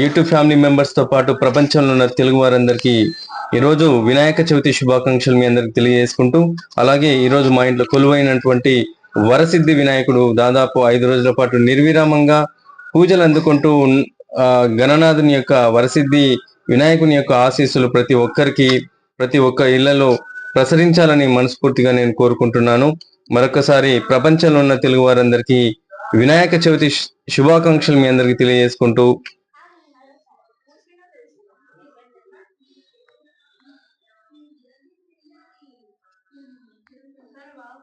YouTube family మెంబర్స్తో పాటు ప్రపంచంలో ఉన్న తెలుగు వారందరికీ ఈరోజు వినాయక చవితి శుభాకాంక్షలు మీ అందరికి తెలియజేసుకుంటూ అలాగే ఈరోజు మా ఇంట్లో కొలువైనటువంటి వరసిద్ధి వినాయకుడు దాదాపు ఐదు రోజుల పాటు నిర్విరామంగా పూజలు అందుకుంటూ గణనాథుని యొక్క వరసిద్ధి వినాయకుని యొక్క ఆశీస్సులు ప్రతి ఒక్కరికి ప్రతి ఒక్క ఇళ్లలో ప్రసరించాలని మనస్ఫూర్తిగా నేను కోరుకుంటున్నాను మరొకసారి ప్రపంచంలో ఉన్న తెలుగు వారందరికీ వినాయక చవితి శుభాకాంక్షలు మీ అందరికీ తెలియజేసుకుంటూ